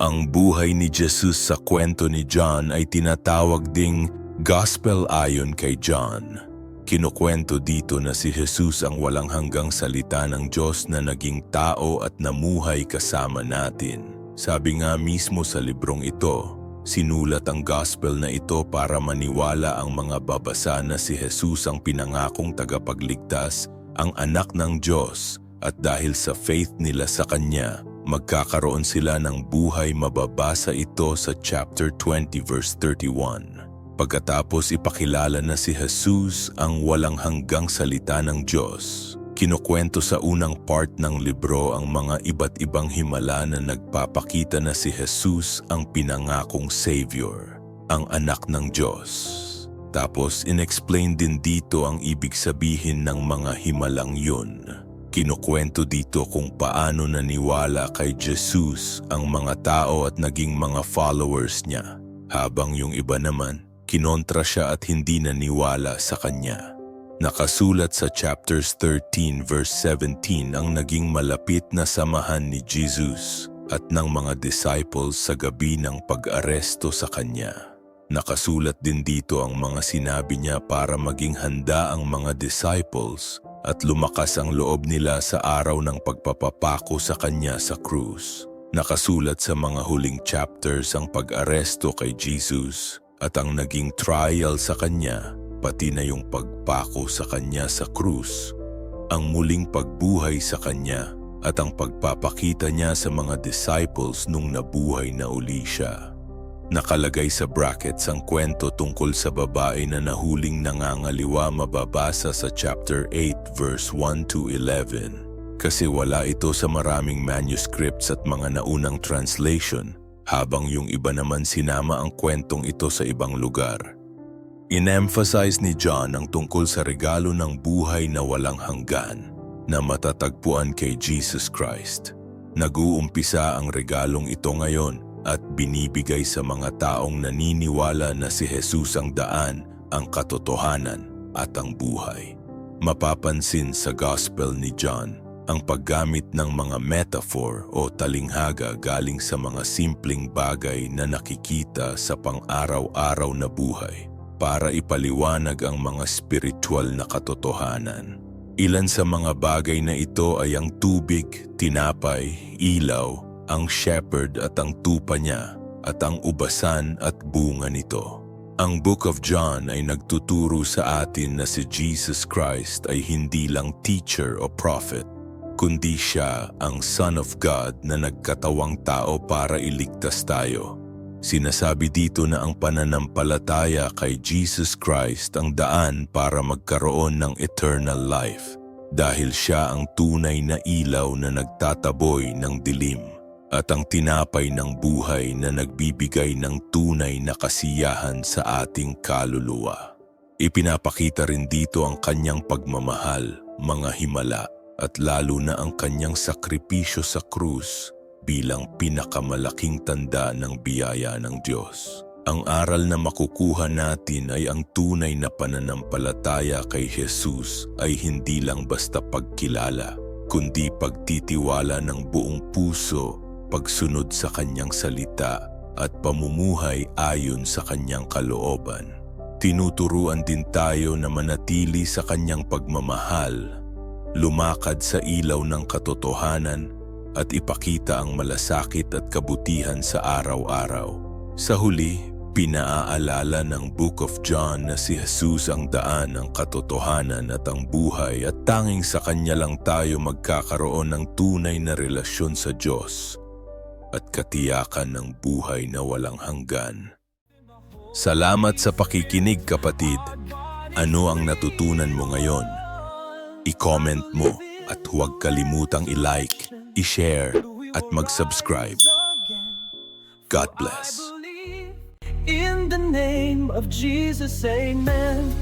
Ang buhay ni Jesus sa kwento ni John ay tinatawag ding Gospel ayon kay John. Kinukwento dito na si Jesus ang walang hanggang salita ng Diyos na naging tao at namuhay kasama natin. Sabi nga mismo sa librong ito, sinulat ang gospel na ito para maniwala ang mga babasa na si Jesus ang pinangakong tagapagligtas, ang anak ng Diyos, at dahil sa faith nila sa Kanya, magkakaroon sila ng buhay mababasa ito sa chapter 20 verse 31. Pagkatapos ipakilala na si Jesus ang walang hanggang salita ng Diyos, kinukwento sa unang part ng libro ang mga iba't ibang himala na nagpapakita na si Jesus ang pinangakong Savior, ang anak ng Diyos. Tapos inexplain din dito ang ibig sabihin ng mga himalang yun. Kinukwento dito kung paano naniwala kay Jesus ang mga tao at naging mga followers niya, habang yung iba naman, kinontra siya at hindi naniwala sa kanya. Nakasulat sa chapters 13 verse 17 ang naging malapit na samahan ni Jesus at ng mga disciples sa gabi ng pag-aresto sa kanya. Nakasulat din dito ang mga sinabi niya para maging handa ang mga disciples at lumakas ang loob nila sa araw ng pagpapapako sa kanya sa krus. Nakasulat sa mga huling chapters ang pag-aresto kay Jesus at ang naging trial sa kanya, pati na yung pagpako sa kanya sa krus, ang muling pagbuhay sa kanya at ang pagpapakita niya sa mga disciples nung nabuhay na uli siya. Nakalagay sa brackets ang kwento tungkol sa babae na nahuling nangangaliwa mababasa sa chapter 8 verse 1 to 11 kasi wala ito sa maraming manuscripts at mga naunang translation habang yung iba naman sinama ang kwentong ito sa ibang lugar. In-emphasize ni John ang tungkol sa regalo ng buhay na walang hanggan na matatagpuan kay Jesus Christ. Nag-uumpisa ang regalong ito ngayon at binibigay sa mga taong naniniwala na si Jesus ang daan, ang katotohanan at ang buhay. Mapapansin sa Gospel ni John ang paggamit ng mga metaphor o talinghaga galing sa mga simpleng bagay na nakikita sa pang-araw-araw na buhay para ipaliwanag ang mga spiritual na katotohanan. Ilan sa mga bagay na ito ay ang tubig, tinapay, ilaw, ang shepherd at ang tupa niya at ang ubasan at bunga nito. Ang Book of John ay nagtuturo sa atin na si Jesus Christ ay hindi lang teacher o prophet, kundi siya ang Son of God na nagkatawang tao para iligtas tayo. Sinasabi dito na ang pananampalataya kay Jesus Christ ang daan para magkaroon ng eternal life dahil siya ang tunay na ilaw na nagtataboy ng dilim at ang tinapay ng buhay na nagbibigay ng tunay na kasiyahan sa ating kaluluwa. Ipinapakita rin dito ang kanyang pagmamahal, mga himala, at lalo na ang kanyang sakripisyo sa krus bilang pinakamalaking tanda ng biyaya ng Diyos. Ang aral na makukuha natin ay ang tunay na pananampalataya kay Jesus ay hindi lang basta pagkilala, kundi pagtitiwala ng buong puso pagsunod sa kanyang salita at pamumuhay ayon sa kanyang kalooban. Tinuturuan din tayo na manatili sa kanyang pagmamahal, lumakad sa ilaw ng katotohanan at ipakita ang malasakit at kabutihan sa araw-araw. Sa huli, pinaaalala ng Book of John na si Jesus ang daan ng katotohanan at ang buhay at tanging sa kanya lang tayo magkakaroon ng tunay na relasyon sa Diyos at katiyakan ng buhay na walang hanggan. Salamat sa pakikinig kapatid. Ano ang natutunan mo ngayon? I-comment mo at huwag kalimutang i-like, i-share at mag-subscribe. God bless. In the name of Jesus, amen.